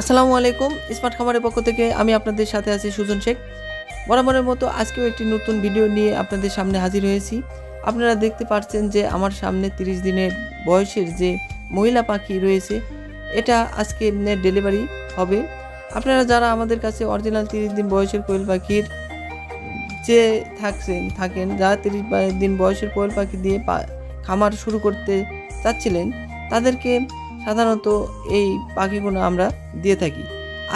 আসসালামু আলাইকুম স্মার্ট খামারের পক্ষ থেকে আমি আপনাদের সাথে আছি সুজন শেখ। বরাবরের মতো আজকেও একটি নতুন ভিডিও নিয়ে আপনাদের সামনে হাজির হয়েছি। আপনারা দেখতে পাচ্ছেন যে আমার সামনে 30 দিনের বয়সের যে মহিলা পাখি রয়েছে, এটা আজকে ডেলিভারি হবে। আপনারা যারা আমাদের কাছে অরিজিনাল 30 দিন বয়সের কোয়েল পাখির যে থাকছেন, থাকেন, যারা 30 দিন বয়সের কোয়েল পাখি দিয়ে খামার শুরু করতে চাচ্ছিলেন, তাদেরকে সাধারণত এই পাখিগুলো আমরা দিয়ে থাকি।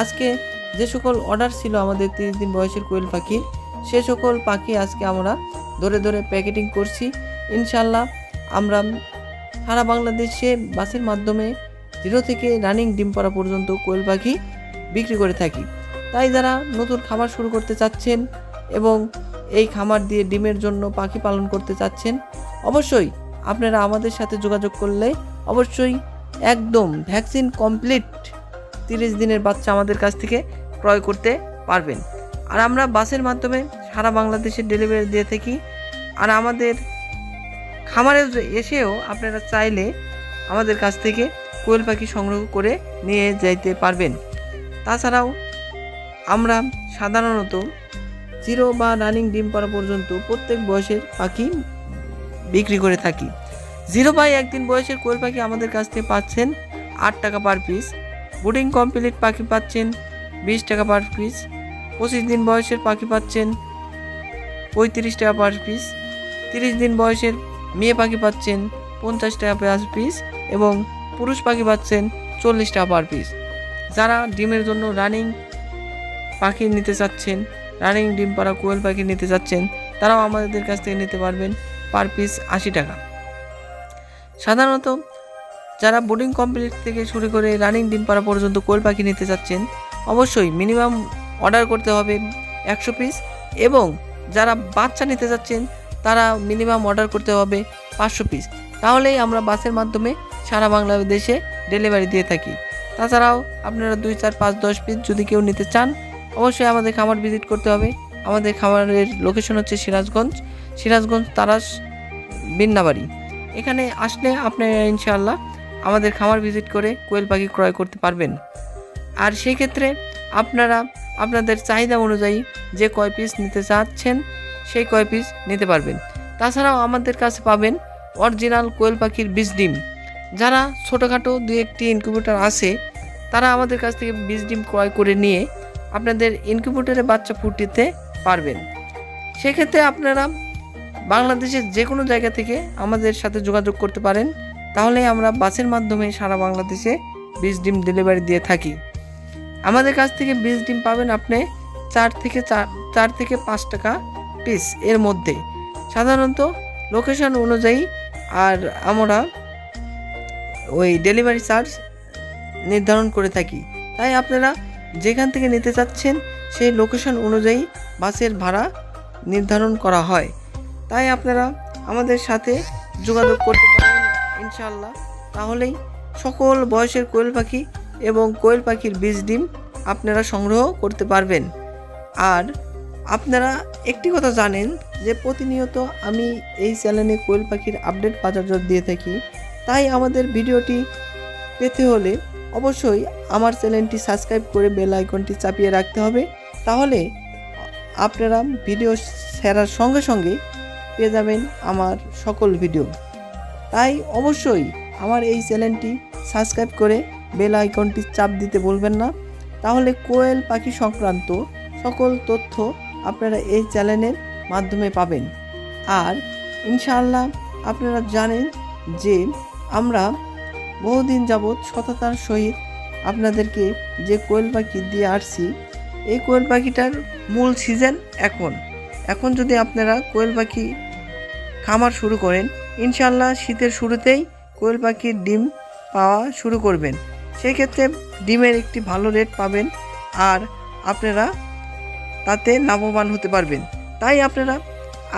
আজকে যে সকল অর্ডার ছিল আমাদের তিরিশ দিন বয়সের কোয়েল পাখি, সে সকল পাখি আজকে আমরা ধরে ধরে প্যাকেটিং করছি। ইনশাল্লাহ আমরা সারা বাংলাদেশে বাসের মাধ্যমে জিরো থেকে রানিং ডিম পাড়া পর্যন্ত কোয়েল পাখি বিক্রি করে থাকি। তাই যারা নতুন খামার শুরু করতে চাচ্ছেন এবং এই খামার দিয়ে ডিমের জন্য পাখি পালন করতে চাচ্ছেন, অবশ্যই আপনারা আমাদের সাথে যোগাযোগ করলে অবশ্যই একদম ভ্যাকসিন কমপ্লিট তিরিশ দিনের বাচ্চা আমাদের কাছ থেকে ক্রয় করতে পারবেন। আর আমরা বাসের মাধ্যমে সারা বাংলাদেশে ডেলিভারি দিয়ে থাকি। আর আমাদের খামারে এসেও আপনারা চাইলে আমাদের কাছ থেকে কোয়েল পাখি সংগ্রহ করে নিয়ে যাইতে পারবেন। তাছাড়াও আমরা সাধারণত জিরো বা রানিং ডিম পাড়া পর্যন্ত প্রত্যেক বয়সের পাখি বিক্রি করে থাকি। জিরো বাই একদিন বয়সের কোয়েল পাখি আমাদের কাছ থেকে পাচ্ছেন আট টাকা পার পিস বুডিং কমপ্লিট পাখি পাচ্ছেন বিশ টাকা পার পিস পঁচিশ দিন বয়সের পাখি পাচ্ছেন পঁয়ত্রিশ টাকা পার পিস তিরিশ দিন বয়সের মেয়ে পাখি পাচ্ছেন পঞ্চাশ টাকা পার পিস এবং পুরুষ পাখি পাচ্ছেন চল্লিশ টাকা পার পিস যারা ডিমের জন্য রানিং পাখি নিতে চাচ্ছেন রানিং ডিম পাড়া কোয়েল পাখি নিতে চাচ্ছেন, তারাও আমাদের কাছ থেকে নিতে পারবেন পার পিস আশি টাকা। সাধারণত যারা বোর্ডিং কমপ্লিট থেকে শুরু করে রানিং ডিম পাড়া পর্যন্ত কোয়েল পাখি নিতে চাচ্ছেন অবশ্যই মিনিমাম অর্ডার করতে হবে একশো পিস এবং যারা বাচ্চা নিতে চাচ্ছেন তারা মিনিমাম অর্ডার করতে হবে পাঁচশো পিস তাহলেই আমরা বাসের মাধ্যমে সারা বাংলাদেশে ডেলিভারি দিয়ে থাকি। তাছাড়াও আপনারা দুই, চার, পাঁচ, দশ পিস যদি কেউ নিতে চান, অবশ্যই আমাদের খামার ভিজিট করতে হবে। আমাদের খামারের লোকেশন হচ্ছে সিরাজগঞ্জ সিরাজগঞ্জ তারাস বিন্নাবাড়ি। এখানে আসলে আপনারা ইনশাআল্লাহ আমাদের খামার ভিজিট করে কোয়েল পাখি ক্রয় করতে পারবেন। আর সেই ক্ষেত্রে আপনারা আপনাদের চাহিদা অনুযায়ী যে কয় পিস নিতে চাচ্ছেন, সেই কয় পিস নিতে পারবেন। তাছাড়াও আমাদের কাছে পাবেন অরিজিনাল কোয়েল পাখির বীজ ডিম। যারা ছোটোখাটো দু একটি ইনকিউবেটর আছে, তারা আমাদের কাছ থেকে বীজ ডিম ক্রয় করে নিয়ে আপনাদের ইনকিউবেটরে বাচ্চা ফুটিতে পারবেন। সেক্ষেত্রে আপনারা বাংলাদেশের যে কোনো জায়গা থেকে আমাদের সাথে যোগাযোগ করতে পারেন তাহলে আমরা বাসের মাধ্যমে সারা বাংলাদেশে বীজ ডিম ডেলিভারি দিয়ে থাকি। আমাদের কাছ থেকে বীজ ডিম পাবেন আপনি চার থেকে চার চার থেকে পাঁচ টাকা পিস এর মধ্যে। সাধারণত লোকেশন অনুযায়ী আর আমরা ওই ডেলিভারি চার্জ নির্ধারণ করে থাকি। তাই আপনারা যেখান থেকে নিতে চাচ্ছেন সেই লোকেশন অনুযায়ী বাসের ভাড়া নির্ধারণ করা হয়। তাই আপনারা আমাদের সাথে যোগাযোগ করতে পারেন ইনশাল্লাহ তাহলেই সকল বয়সের কোয়েল পাখি এবং কোয়েল পাখির বীজ ডিম আপনারা সংগ্রহ করতে পারবেন। আর আপনারা একটি কথা জানেন যে প্রতিনিয়ত আমি এই চ্যানেলে কোয়েল পাখির আপডেট বাজার দর দিয়ে থাকি। তাই আমাদের ভিডিওটি পেতে হলে অবশ্যই আমার চ্যানেলটি সাবস্ক্রাইব করে বেল আইকনটি চাপিয়ে রাখতে হবে। তাহলে আপনারা ভিডিও ছাড়ার সঙ্গে সঙ্গে পেয়ে যাবেন আমার সকল ভিডিও। তাই অবশ্যই আমার এই চ্যানেলটি সাবস্ক্রাইব করে বেল আইকনটি চাপ দিতে বলবেন না। তাহলে কোয়েল পাখি সংক্রান্ত সকল তথ্য আপনারা এই চ্যানেলের মাধ্যমে পাবেন। আর ইনশাআল্লাহ আপনারা জানেন যে আমরা বহুদিন যাবৎ সততার সহিত আপনাদেরকে যে কোয়েল পাখি দিয়ে আসছি, এই কোয়েল পাখিটার মূল সিজন এখন। এখন যদি আপনারা কোয়েল পাখি খামার শুরু করেন ইনশাল্লাহ শীতের শুরুতেই কোয়েল পাখির ডিম পাওয়া শুরু করবেন। সেই ক্ষেত্রে ডিমের একটি ভালো রেট পাবেন আর আপনারা তাতে লাভবান হতে পারবেন। তাই আপনারা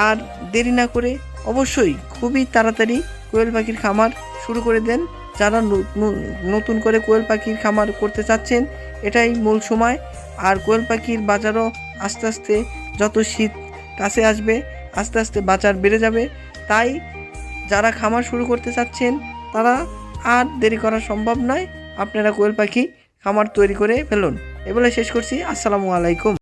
আর দেরি না করে অবশ্যই খুবই তাড়াতাড়ি কোয়েল পাখির খামার শুরু করে দেন। যারা নতুন করে কোয়েল পাখির খামার করতে চাচ্ছেন, এটাই মূল সময়। আর কোয়েল পাখির বাজারও আস্তে আস্তে যত শীত কাছে আসবে, আস্তে আস্তে বাজার বেড়ে যাবে। তাই যারা খামার শুরু করতে চাচ্ছেন, তারা আর দেরি করা সম্ভব নয়। আপনারা কোয়েল পাখি খামার তৈরি করে ফেলুন। এবারে শেষ করছি। আসসালামু আলাইকুম।